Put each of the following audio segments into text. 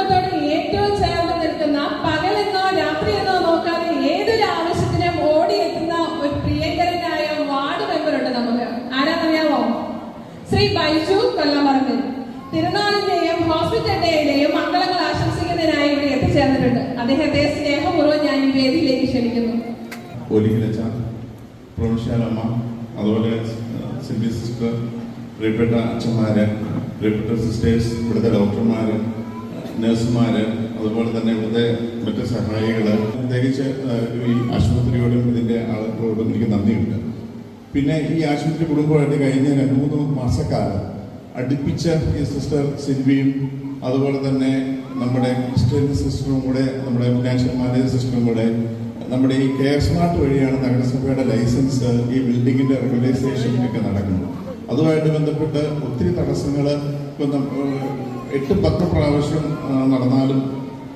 കുടുംബത്തോട് ഏറ്റവും ചേർന്ന് നിൽക്കുന്ന പകലെന്നോ രാത്രിയെന്നോ നോക്കാതെ ഏതൊരു ആവശ്യത്തിനും ഓടിയെത്തുന്ന ഒരു പ്രിയങ്കരനായ വാർഡ് മെമ്പറുണ്ട് നമുക്ക്. ആരാന്നറിയാമോ ശ്രീ ബൈജു കൊല്ലമറക്കൽ തിരുനാളിന്റെയും ഹോസ്പിറ്റലിന്റെയും മംഗളങ്ങൾ ആശംസിക്കുന്നതിനായി ഇവിടെ എത്തിച്ചേർന്നിട്ടുണ്ട്. അദ്ദേഹത്തെ സ്നേഹപൂർവം ഞാൻ ഈ വേദിയിലേക്ക് ക്ഷണിക്കുന്നു. അതുപോലെ സിബി സിസ്റ്റർ പ്രിയപ്പെട്ട അച്ഛന്മാര് പ്രിയപ്പെട്ട സിസ്റ്റേഴ്സ് ഇവിടുത്തെ ഡോക്ടർമാര് നഴ്സുമാര് അതുപോലെ തന്നെ ഇവിടുത്തെ മറ്റ് സഹായികൾ പ്രത്യേകിച്ച് ഈ ആശുപത്രിയോടും ഇതിന്റെ ആളുകളോടും എനിക്ക് നന്ദിയുണ്ട്. പിന്നെ ഈ ആശുപത്രി കുടുംബമായിട്ട് കഴിഞ്ഞ രണ്ട് മൂന്ന് മാസക്കാലം അടുപ്പിച്ച ഈ സിസ്റ്റർ സിൽവിയും അതുപോലെ തന്നെ നമ്മുടെ ക്രിസ്ത്യൻ സിസ്റ്ററും കൂടെ നമ്മുടെ ഫിനാൻഷ്യൽ മാനേജർ സിസ്റ്ററും കൂടെ നമ്മുടെ ഈ കെയർ സ്മാർട്ട് വഴിയാണ് നഗരസഭയുടെ ലൈസൻസ് ഈ ബിൽഡിങ്ങിന്റെ റെഗുലൈസേഷൻ നടക്കുന്നത്. അതുമായിട്ട് ബന്ധപ്പെട്ട് ഒത്തിരി തടസ്സങ്ങൾ ഇപ്പം എട്ട് പത്ത് പ്രാവശ്യം നടന്നാലും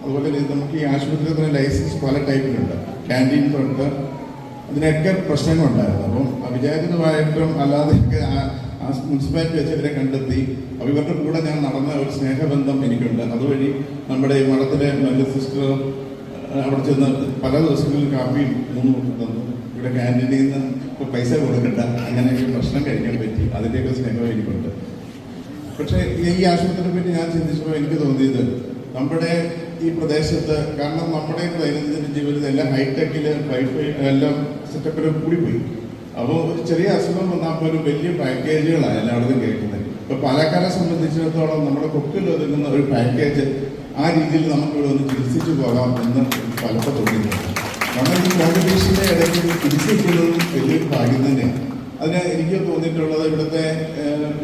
അതുപോലെ നമുക്ക് ഈ ആശുപത്രിയിൽ തന്നെ ലൈസൻസ് പല ടൈപ്പിലുണ്ട്. ക്യാന്റീൻ തൊട്ട് അതിനൊക്കെ പ്രശ്നങ്ങളുണ്ടായിരുന്നു. അപ്പം അവിചാരിതമായിട്ടും അല്ലാതെ മുനിസിപ്പാലിറ്റി വെച്ച് ഇവരെ കണ്ടെത്തി. അപ്പോൾ ഇവരുടെ കൂടെ ഞാൻ നടന്ന ഒരു സ്നേഹബന്ധം എനിക്കുണ്ട്. അതുവഴി നമ്മുടെ ഈ മഠത്തിലെ മല്ല സിസ്റ്റർ അവിടെ ചെന്ന് പല ദിവസങ്ങളിൽ കാപ്പിയും മൂന്നും തന്നു. ഇവിടെ ക്യാന്റീനിൽ നിന്ന് ഇപ്പോൾ പൈസ കൊടുക്കണ്ട. അങ്ങനെയൊക്കെ പ്രശ്നം കഴിക്കാൻ പറ്റി. അതിന്റെയൊക്കെ സ്നേഹം എനിക്കുണ്ട്. പക്ഷേ ഈ ആശുപത്രിയെ പറ്റി ഞാൻ ചിന്തിച്ചപ്പോൾ എനിക്ക് തോന്നിയത് നമ്മുടെ ഈ പ്രദേശത്ത് കാരണം നമ്മുടെ ദൈനംദിന ജീവിതത്തിൽ എല്ലാം ഹൈടെക്കിൽ വൈഫൈ എല്ലാം സെറ്റപ്പിലും കൂടിപ്പോയി. അപ്പോൾ ഒരു ചെറിയ അസുഖം വന്നാൽ പോലും വലിയ പാക്കേജുകളാണ് എല്ലായിടത്തും കേൾക്കുന്നത്. ഇപ്പൊ പാലക്കാരെ സംബന്ധിച്ചിടത്തോളം നമ്മുടെ കൊക്കിൽ ഒതുങ്ങുന്ന ഒരു പാക്കേജ് ആ രീതിയിൽ നമുക്ക് ഇവിടെ ഒന്ന് ചികിത്സിച്ചു പോകാം എന്ന് പലപ്പോൾ തോന്നിയിട്ടുണ്ട്. കാരണം ഈ കോമ്പറ്റീഷന്റെ ഇടയ്ക്ക് ചികിത്സിക്കുന്നതും വലിയൊരു ഭാഗ്യം തന്നെയാണ്. അതിന് എനിക്ക് തോന്നിയിട്ടുള്ളത് ഇവിടുത്തെ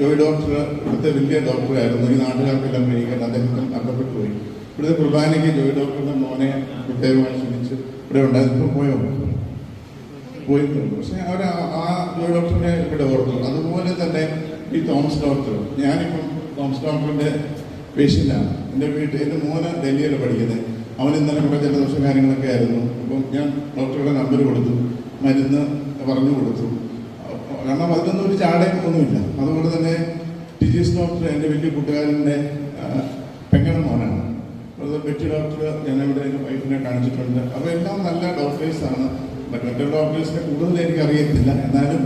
ജോയ് ഡോക്ടർ ഇവിടുത്തെ വലിയ ഡോക്ടറായിരുന്നു ഈ നാട്ടുകാർക്കെല്ലാം കഴിക്കാൻ അദ്ദേഹം അക്കപ്പെട്ടു പോയി. ഇവിടുത്തെ കുർബാനയ്ക്ക് ജോയ് ഡോക്ടറുടെ മോനെ പ്രത്യേകമായി ക്ഷണിച്ച് ഇവിടെ ഉണ്ടായിരുന്നു. പോയോ? പോയിട്ടുണ്ട്. പക്ഷെ അവർ ആ ജോയ് ഡോക്ടറിനെ ഇവിടെ ഓർത്തു അതുപോലെ തന്നെ ഈ തോമസ് ഡോക്ടർ. ഞാനിപ്പം തോമസ് ഡോക്ടറിന്റെ പേഷ്യന്റാണ് എന്റെ വീട്ടിൽ എന്റെ മോന് ഡൽഹിയിൽ പഠിക്കുന്നത്. അവൻ ഇന്നലെ കുറേ ജലദോഷം കാര്യങ്ങളൊക്കെ ആയിരുന്നു. അപ്പം ഞാൻ ഡോക്ടറുടെ നമ്പർ കൊടുത്തു. മരുന്ന് പറഞ്ഞു കൊടുത്തു. കാരണം അതിനൊന്നും ഒരു ചാടയും ഒന്നുമില്ല. അതുപോലെ തന്നെ ടിജിസ് ഡോക്ടർ എന്റെ വലിയ കൂട്ടുകാരന്റെ പെങ്ങളുടെ മോനാണ്. അതുപോലെ ബെറ്റി ഡോക്ടർ ഞാനിവിടെ എന്റെ വൈഫിനെ കാണിച്ചിട്ടുണ്ട്. അപ്പോൾ എല്ലാം നല്ല ഡോക്ടേഴ്സാണ്. മറ്റു ഡോക്ടേഴ്സിനെ കൂടുതൽ എനിക്ക് അറിയത്തില്ല എന്നാലും